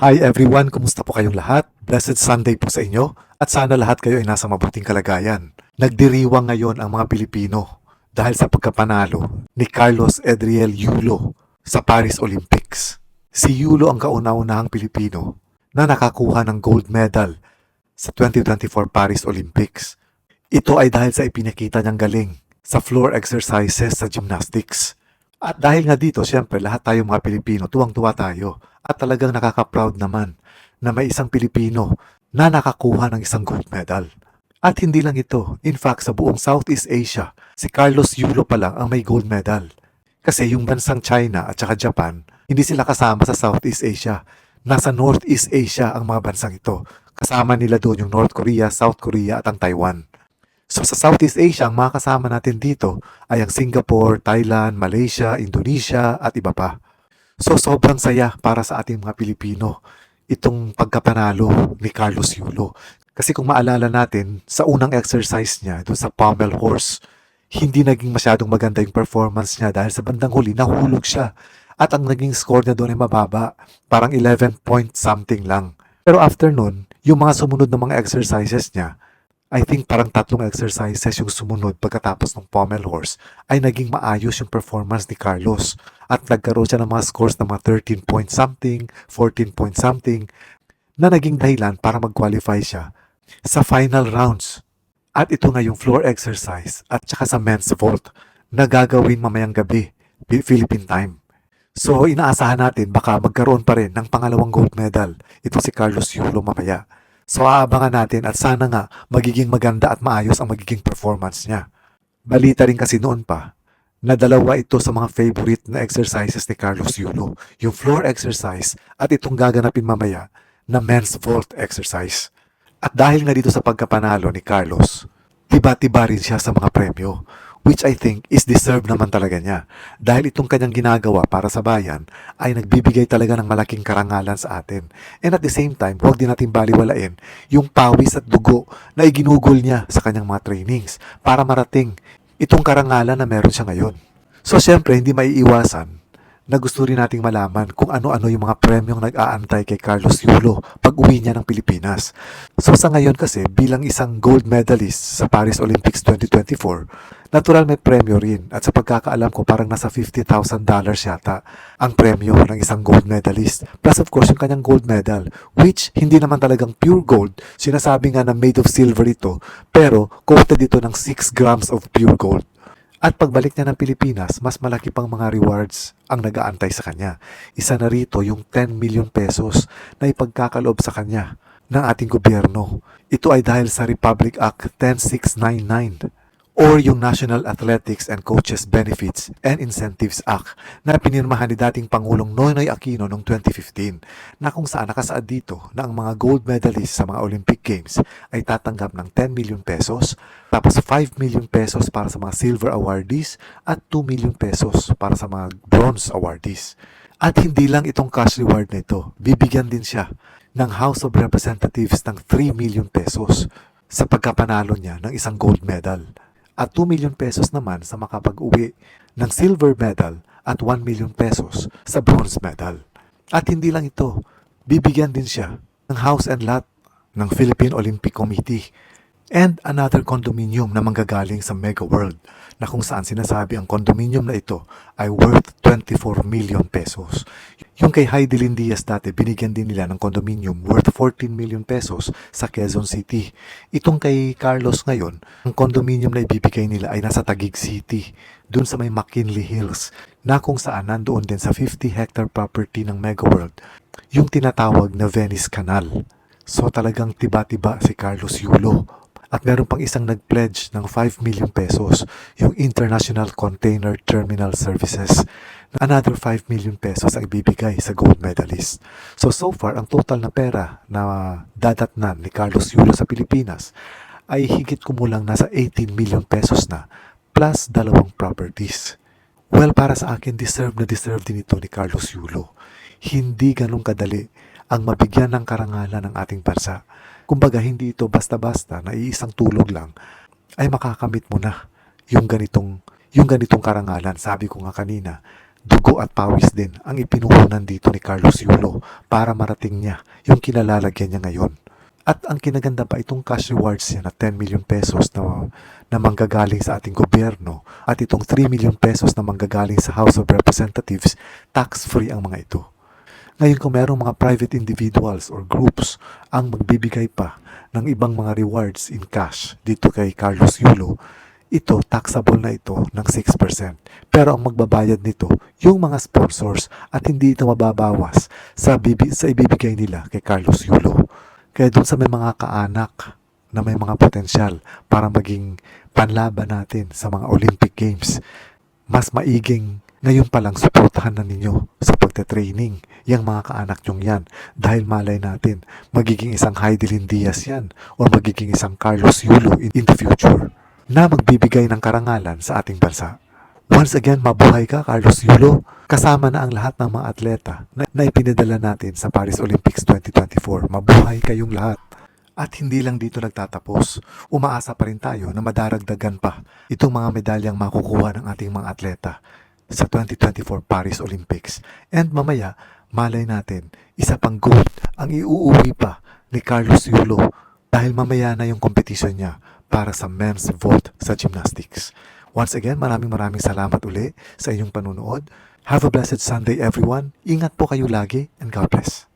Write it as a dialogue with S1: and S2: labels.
S1: Hi everyone, kumusta po kayong lahat? Blessed Sunday po sa inyo at sana lahat kayo ay nasa mabuting kalagayan. Nagdiriwang ngayon ang mga Pilipino dahil sa pagkapanalo ni Carlos Edriel Yulo sa Paris Olympics. Si Yulo ang kauna-unahang Pilipino na nakakuha ng gold medal sa 2024 Paris Olympics. Ito ay dahil sa ipinakita niyang galing sa floor exercises sa gymnastics. At dahil nga dito, siyempre, lahat tayo mga Pilipino, tuwang-tuwa tayo. At talagang nakaka-proud naman na may isang Pilipino na nakakuha ng isang gold medal. At hindi lang ito, in fact, sa buong Southeast Asia, si Carlos Yulo pa lang ang may gold medal. Kasi yung bansang China at saka Japan, hindi sila kasama sa Southeast Asia. Nasa Northeast Asia ang mga bansang ito. Kasama nila doon yung North Korea, South Korea at ang Taiwan. So sa Southeast Asia, ang mga kasama natin dito ay ang Singapore, Thailand, Malaysia, Indonesia at iba pa. So sobrang saya para sa ating mga Pilipino itong pagkapanalo ni Carlos Yulo. Kasi kung maalala natin, sa unang exercise niya doon sa pommel horse, hindi naging masyadong maganda yung performance niya dahil sa bandang huli nahulog siya. At ang naging score niya doon ay mababa, parang 11 point something lang. Pero after nun, yung mga sumunod na mga exercises niya, I think parang tatlong exercises yung sumunod pagkatapos ng pommel horse ay naging maayos yung performance ni Carlos. At nagkaroon siya ng mga scores na mga 13 point something, 14 point something, na naging dahilan para mag-qualify siya sa final rounds. At ito nga yung floor exercise at saka sa men's vault na gagawin mamayang gabi, Pi- Philippine time. So inaasahan natin baka magkaroon pa rin ng pangalawang gold medal. Ito si Carlos Yulo mamaya. So aabangan natin at sana nga magiging maganda at maayos ang magiging performance niya. Balita rin kasi noon pa na dalawa ito sa mga favorite na exercises ni Carlos Yulo. Yung floor exercise at itong gaganapin mamaya na men's vault exercise. At dahil nga dito sa pagkapanalo ni Carlos, tiba-tiba rin siya sa mga premyo, which I think is deserved naman talaga niya. Dahil itong kanyang ginagawa para sa bayan ay nagbibigay talaga ng malaking karangalan sa atin. And at the same time, huwag din natin baliwalain yung pawis at dugo na iginugol niya sa kanyang mga trainings para marating itong karangalan na meron siya ngayon. So syempre, hindi maiiwasan na gusto rin nating malaman kung ano-ano yung mga premyong nag-aantay kay Carlos Yulo pag uwi niya ng Pilipinas. So sa ngayon kasi, bilang isang gold medalist sa Paris Olympics 2024, natural may premyo rin. At sa pagkakaalam ko, parang nasa $50,000 yata ang premyo ng isang gold medalist. Plus of course, yung kanyang gold medal, which hindi naman talagang pure gold. Sinasabi nga na made of silver ito, pero coated ito ng 6 grams of pure gold. At pagbalik niya ng Pilipinas, mas malaki pang mga rewards ang nag-aantay sa kanya. Isa na rito yung 10 million pesos na ipagkakaloob sa kanya ng ating gobyerno. Ito ay dahil sa Republic Act 10699 or yung National Athletics and Coaches Benefits and Incentives Act na pinirmahan ni dating Pangulong Noynoy Aquino noong 2015 na kung saan nakasaad dito na ang mga gold medalists sa mga Olympic Games ay tatanggap ng 10 million pesos tapos 5 million pesos para sa mga silver awardees at 2 million pesos para sa mga bronze awardees. At hindi lang itong cash reward na ito, bibigyan din siya ng House of Representatives ng 3 million pesos sa pagkapanalo niya ng isang gold medal at 2 million pesos naman sa makapag-uwi ng silver medal at 1 million pesos sa bronze medal. At hindi lang ito, bibigyan din siya ng house and lot ng Philippine Olympic Committee and another condominium na manggagaling sa Mega World na kung saan sinasabi ang condominium na ito ay worth 24 million pesos. Yung kay Heidelin Diaz dati, binigyan din nila ng condominium worth 14 million pesos sa Quezon City. Itong kay Carlos ngayon, ang condominium na ibibigay nila ay nasa Taguig City, dun sa may McKinley Hills, na kung saan nandoon din sa 50 hectare property ng Mega World, yung tinatawag na Venice Canal. So talagang tiba-tiba si Carlos Yulo. At meron pang isang nag-pledge ng 5 million pesos, yung International Container Terminal Services. Another 5 million pesos ang ibibigay sa gold medalist. So so far, ang total na pera na dadatnan ni Carlos Yulo sa Pilipinas ay higit kumulang nasa 18 million pesos na plus dalawang properties. Well, para sa akin, deserve na deserve din ito ni Carlos Yulo. Hindi ganun kadali ang mabigyan ng karangalan ng ating bansa. Kumbaga, hindi ito basta-basta na iisang tulog lang ay makakamit mo na yung ganitong, yung ganitong karangalan. Sabi ko nga kanina, dugo at pawis din ang ipinuhunan dito ni Carlos Yulo para marating niya yung kinalalagyan niya ngayon. At ang kinaganda pa itong cash rewards niya na 10 million pesos na, na manggagaling sa ating gobyerno at itong 3 million pesos na manggagaling sa House of Representatives, tax-free ang mga ito. Ngayon kung merong mga private individuals or groups ang magbibigay pa ng ibang mga rewards in cash dito kay Carlos Yulo, ito taxable na ito ng 6%. Pero ang magbabayad nito, yung mga sponsors at hindi ito mababawas sa, bibi, sa ibibigay nila kay Carlos Yulo. Kaya doon sa may mga kaanak na may mga potensyal para maging panlaban natin sa mga Olympic Games, mas maiging ngayon pa lang suportahan na ninyo sa pagte-training yung mga kaanak nyong yan dahil malay natin magiging isang Heidelin Diaz yan o magiging isang Carlos Yulo in, in the future na magbibigay ng karangalan sa ating bansa. Once again, mabuhay ka Carlos Yulo kasama na ang lahat ng mga atleta na, na ipinadala natin sa Paris Olympics 2024. Mabuhay kayong lahat. At hindi lang dito nagtatapos, umaasa pa rin tayo na madaragdagan pa itong mga medalyang makukuha ng ating mga atleta sa 2024 Paris Olympics. And mamaya, malay natin, isa pang gold ang iuuwi pa ni Carlos Yulo dahil mamaya na yung competition niya para sa men's vault sa gymnastics. Once again, maraming maraming salamat uli sa inyong panunood. Have a blessed Sunday everyone. Ingat po kayo lagi and God bless.